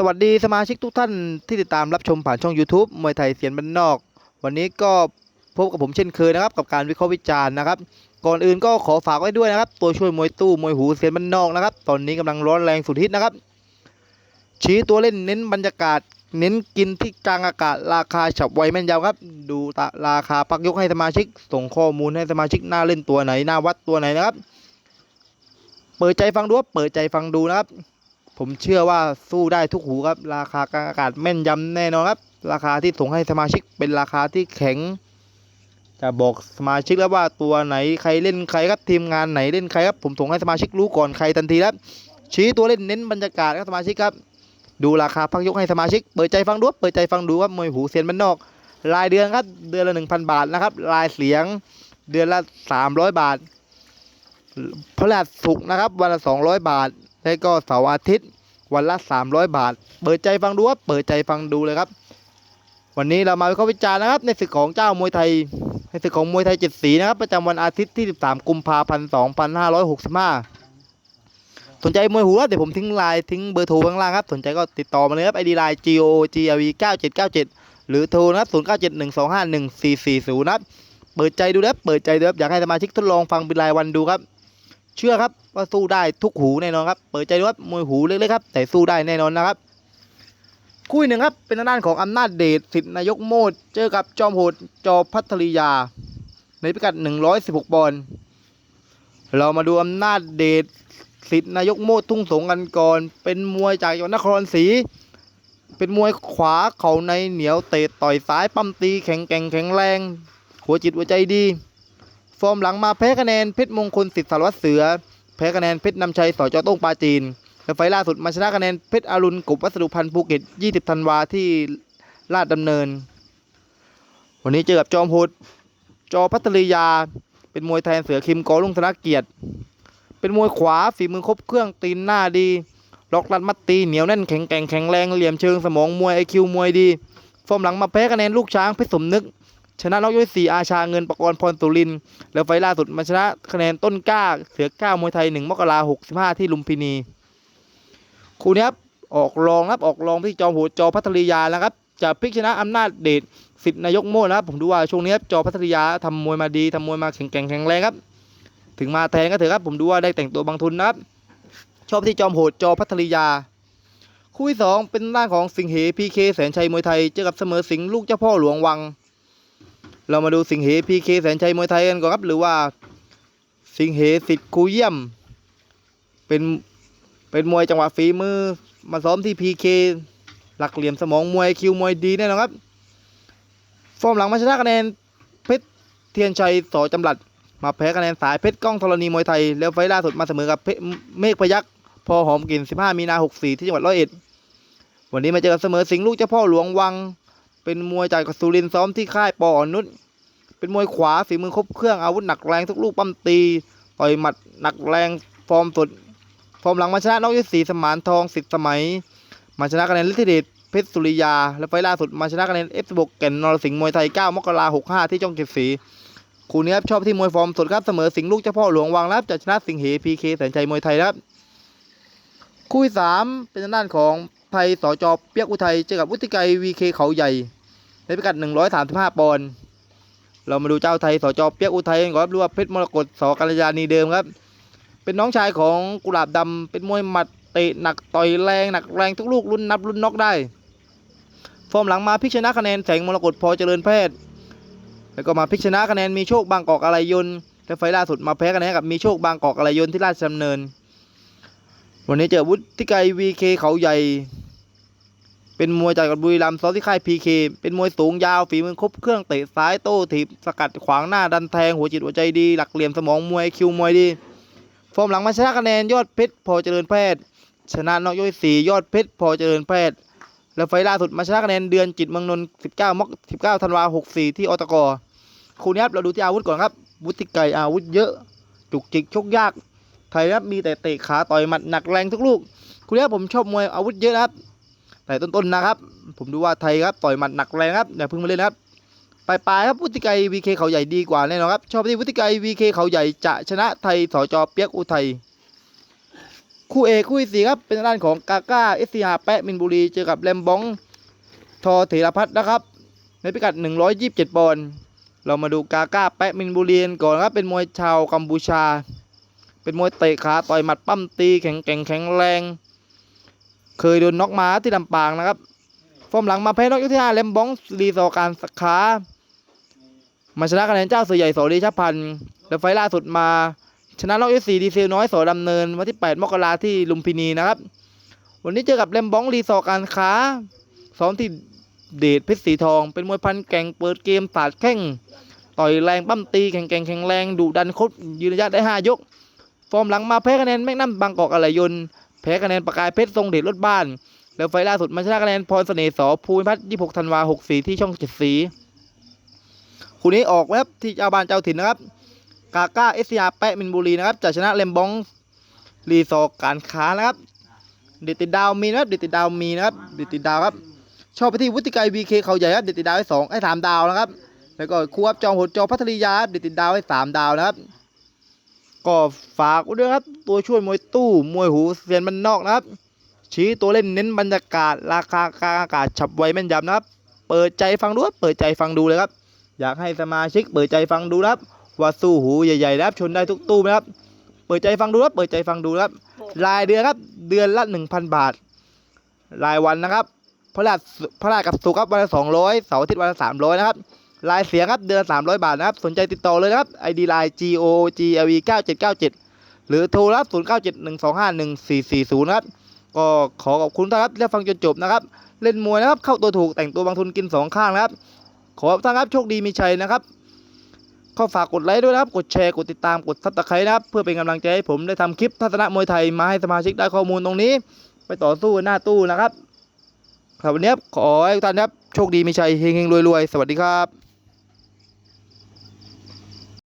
สวัสดีสมาชิกทุกท่านที่ติดตามรับชมผ่านช่อง YouTube มวยไทยเสียนบ้านนอก วันนี้ก็พบกับผมเช่นเคยนะครับ กับการวิเคราะห์วิจารณ์นะครับ ก่อนอื่นก็ขอฝากไว้ด้วยนะครับ ตัวช่วยมวยตู้มวยหูเสียนบ้านนอกนะครับ ตอนนี้กำลังร้อนแรงสุดฮิตนะครับ ชี้ตัวเล่นเน้นบรรยากาศ เน้นกินที่กลางอากาศ ราคาฉับไวแม่นยำครับ ดูตะราคาปักยกให้สมาชิก ส่งข้อมูลให้สมาชิกหน้าเล่นตัวไหนหน้าวัดตัวไหนนะครับ เปิดใจฟังดูเปิดใจฟังดูนะครับ ผมเชื่อว่าสู้ได้ทุกหูครับ ราคากลางอากาศแม่นยำแน่นอนครับ ราคาที่ส่งให้สมาชิกเป็นราคาที่แข็ง จะบอกสมาชิกแล้วว่าตัวไหนใครเล่นใครครับทีมงานไหนเล่นใครครับ ผมส่งให้สมาชิกรู้ก่อนใครทันทีครับ ชี้ตัวเล่นเน้นบรรยากาศครับสมาชิกครับ ดูราคาพักยกให้สมาชิก เปิดใจฟังดูเปิดใจฟังดูครับมวยหูเซียนบ้านนอก รายเดือนครับเดือนละ1,000บาทนะครับรายเสียงเดือนละ300บาทพฤหัสศุกนะครับวันละ200บาท แล้วก็เสาร์อาทิตย์วันละ 300 บาท เปิดใจฟังดูครับเปิดใจฟังดูเลยครับ วันนี้เรามาวิเคราะห์วิจารณ์นะครับ ในศึกของเจ้ามวยไทยในศึกของมวยไทยเจ็ดสีนะครับประจำวันอาทิตย์ที่ 13 กุมภาพันธ์ 2565 สนใจมวยหูครับเดี๋ยวผมทิ้งไลน์ทิ้งเบอร์โทรข้างล่างครับ สนใจก็ติดต่อมาเลยครับ ID ไลน์ G O G L V 9797 หรือโทรนะครับ0971251440นะครับเปิดใจดูนะครับเปิดใจดูครับอยากให้สมาชิกทดลองฟังเป็นรายวันดูครับ เชื่อครับว่าสู้ได้ทุกหูแน่นอนครับเปิดใจดูครับมวยหูเล็กๆครับแต่สู้ได้แน่นอนนะครับคู่หนึ่งครับเป็นทางด้านของอำนาจเดชสิทธินายกโมดเจอกับจอมโหดจอพัทริยา ในพิกัด 116ปอนด์เรามาดูอำนาจเดชสิทธินายกโมดทุ่งสงกันก่อน เป็นมวยจากจังหวัดนครศรีเป็นมวยขวาเข่าในเหนียวเตะต่อยซ้ายปั้มตีแข็งแกร่งแข็งแรง หัวจิตหัวใจดี ฟอร์มหลังมาแพ้คะแนนเพชรมงคลสิทธิ์สารวัตรเสือ แพ้คะแนนเพชรนำชัยสจโต้งปาจีน และไฟล่าสุดมาชนะคะแนนเพชรอรุณกบวัสดุพันธ์ภูเก็ต 20 ธันวาที่ลาดดำเนิน วันนี้เจอกับจอมโหดจอพัทริยา เป็นมวยแทนเสือคิมกอลุงธนเกียรติ เป็นมวยขวาฝีมือครบเครื่องตีนหน้าดี ล็อกรัดมัดตีเหนียวแน่นแข็งแกร่งแข็งแรงเหลี่ยมเชิงสมองมวยไอคิวมวยดี ฟอร์มหลังมาแพ้คะแนนลูกช้างเพชรสมนึก ชนะน็อกยกสี่อาชาเงินประกรณ์พรสุรินแล้วไฟล่าสุดมาชนะคะแนนต้นกล้า เสือก้ามวยไทยหนึ่งมกราหกสิบห้าที่ลุมพินี คู่นี้ครับออกรองครับออกรองที่จอมโหดจอพัทริยาแล้วครับจะพลิกชนะอำนาจเดชสิทธินายกโม่นะครับผมดูว่าช่วงนี้ครับจอพัทริยาทำมวยมาดีทำมวยมาแข็งแกร่งแข็งแรงครับ ถึงมาแทนก็เถอะครับ ผมดูว่าได้แต่งตัวบางทุนนะครับ ชอบที่จอมโหดจอพัทริยา คู่ที่สองเป็นด้านของสิงห์เหพีเคแสนชัยมวยไทยเจอกับเสมอสิงห์ลูกเจ้าพ่อหลวงวัง เรามาดูสิงเหพีเคแสนชัยมวยไทยกันก่อนครับ หรือว่าสิงเหสิทธิ์คูเยี่ยม เป็นเป็นมวยจังหวะฝีมือ มาซ้อมที่พีเคหลักเหลี่ยมสมองมวยคิวมวยดีแน่นอนครับ ฟอร์มหลังมาชนะคะแนนเพชรเทียนชัยสอจำหลัด มาแพ้คะแนนสายเพชรก้องธรณีมวยไทย แล้วไฟล่าสุดมาเสมอกับเพชรเมฆพยักษ์พอหอมกลิ่น 15 มีนา 64 ที่จังหวัดร้อยเอ็ด วันนี้มาเจอกับเสมอสิงห์ลูกเจ้าพ่อหลวงวัง เป็นมวยจากสุรินทร์ซ้อมที่ค่ายปออ่อนนุชเป็นมวยขวาฝีมือครบเครื่องอาวุธหนักแรงทุกลูกปั้มตีต่อยหมัดหนักแรงฟอร์มสุดฟอร์มหลังมาชนะนอกยศสีสมานทองสิทธิ์สมัย มาชนะคะแนนฤทธิเดชเพชรสุริยา และไฟล่าสุดมาชนะคะแนนเอฟสบกแก่นนรสิงห์มวยไทย9มกราคม65ที่จ้องเก็บสีคู่นี้ครับชอบที่มวยฟอร์มสดครับเสมอสิงห์ลูกเจ้าพ่อหลวงวังแล้วจะชนะสิงห์เหพีเคแสนชัยมวยไทยครับคู่ที่สามเป็นด้านของไทยสจเปียกอุทัยเจอกับวุฒิไกรวีเคเขาใหญ่ ในพิกัด 135 ปอนด์เรามาดูเจ้าไทยสจเปียกอุทัยกันก่อนครับหรือว่าเพชรมรกตสกัลยาณีเดิมครับ เป็นน้องชายของกุหลาบดำเป็นมวยหมัดเตะหนักต่อยแรงหนักแรงทุกลูกรุ่นนับรุ่นน็อกได้ฟอร์มหลังมาพิชนะคะแนนแสงมรกตพอเจริญแพทย์ แล้วก็มาพิชนะคะแนนมีโชคบางกอกอะไรยนและไฟล่าสุดมาแพ้คะแนนกับมีโชคบางกอกอะไรยนที่ราชดำเนิน วันนี้เจอวุฒิไกรวีเคเขาใหญ่ เป็นมวยจากบุรีรัมย์ซ้อมที่ค่ายพีเคเป็นมวยสูงยาวฝีมือครบเครื่องเตะซ้ายโต้ถีบสกัดขวางหน้าดันแทงหัวจิตหัวใจดี หลักเหลี่ยมสมองมวยคิวมวยดีฟอร์มหลังมาชนะคะแนนยอดเพชรพอเจริญแพทย์ ชนะนอกยกที่สี่ยอดเพชรพอเจริญแพทย์ แล้วไฟล์ล่าสุดมาชนะคะแนนเดือนจิตเมืองนนท์19มก19ธันวาคม64ที่อตกคู่นี้ครับเราดูที่อาวุธก่อนครับวุฒิไกรอาวุธเยอะ จุกจิกชกยากไทยครับมีแต่เตะขาต่อยหมัดหนักแรงทุกลูกคู่นี้ผมชอบมวยอาวุธเยอะครับ แต่ต้นๆนะครับ ผมดูว่าไทยครับต่อยหมัดหนักแรงครับอย่าเพิ่งมาเล่นนะครับปลายๆครับวุฒิไกรวีเคเขาใหญ่ดีกว่าแน่นอนครับชอบที่วุฒิไกรวีเคเขาใหญ่จะชนะไทยสจเปียกอุทัยคู่เอกคู่ที่สี่ครับเป็นด้านของกาก้าเอสซีอาแปะมินบุรีเจอกับแรมบองทอเถรพัฒน์นะครับ ในพิกัด 127 ปอนด์เรามาดูกาก้าแปะมินบุรีกันก่อนครับเป็นมวยชาวกัมพูชา เป็นมวยเตะขาต่อยหมัดปั้มตีแข็งแกร่งแข็งแรง เคยโดนน็อกมาที่ลำปางนะครับฟอร์มหลังมาแพ้น็อกยกที่ห้าแรมบองรีซอการสักขามาชนะคะแนนเจ้าเสือใหญ่สอเดชพันธ์และไฟล่าสุดมา ชนะน็อกยกสี่ดีเซลน้อยสอดำเนินวันที่ 8 มกราที่ลุมพินีนะครับ วันนี้เจอกับแรมบองรีซอการค้าซ้อมที่เดชเพชรสีทอง เป็นมวยพันแก่งเปิดเกมสาดแข้งต่อยแรงปั้มตีแข็งแกร่งแข็งแรงดุดันครบยืนระยะได้ 5 ยก ฟอร์มหลังมาแพ้คะแนนแม่งน้ำบางกอกอะไรยนต์ แพ้คะแนนประกายเพชรทรงเดชรถบ้าน แล้วไฟล่าสุดมาชนะคะแนนพรเสน่ห์สอภูมิพัฒน์26ธันวา64 ที่ช่องเจ็ดสีคู่นี้ออกแล้วที่เจ้าบ้านเจ้าถิ่นนะครับกาก้าเอสยาแปะมินบุรีนะครับจะชนะเลมบองรีซอร์การค้านะครับเด็ดติดดาวมีนะครับเด็ดติดดาวมีนะครับเด็ดติดดาวครับชอบไปที่วุฒิไกรวีเคเขาใหญ่ครับเด็ดติดดาวให้สองให้สามดาวนะครับแล้วก็คู่ครับจอมโหดจอพัทริยาบเด็ดติดดาวให้สามดาวนะครับ ก็ฝากด้วยครับ ตัวช่วยมวยตู้มวยหูเซียนมันนอกนะครับ ชี้ตัวเล่นเน้นบรรยากาศราคากลางอากาศฉับไวแม่นยำนะครับ เปิดใจฟังดูครับเปิดใจฟังดูเลยครับ อยากให้สมาชิกเปิดใจฟังดูนะครับ ว่าสู้หูใหญ่ๆนะครับชนได้ทุกตู้ไหมครับ เปิดใจฟังดูครับเปิดใจฟังดูนะครับ รายเดือนครับเดือนละ 1,000 บาท รายวันนะครับพระราชพระราชกับสุครับวันละ200เสาร์อาทิตย์วันละ300นะครับ รายเสียงครับเดือน 300 บาทนะครับ สนใจติดต่อเลยนะครับ ID line G O G L V 9797 หรือโทรรับ 0971251440นะครับ ก็ขอขอบคุณท่านครับที่ฟังจนจบนะครับ เล่นมวยนะครับ เข้าตัวถูกแต่งตัวบางทุนกินสองข้างนะครับ ขอท่านครับโชคดีมีชัยนะครับก็ฝากกดไลค์ด้วยนะครับ กดแชร์ กดติดตาม กดซับสไครต์นะครับ เพื่อเป็นกำลังใจให้ผมได้ทำคลิปทัศนะมวยไทยมาให้สมาชิกได้ข้อมูลตรงนี้ ไปต่อสู้หน้าตู้นะครับครับวันนี้ขอให้ทุกท่านครับ โชคดีมีชัยเฮงๆรวยๆ สวัสดีครับ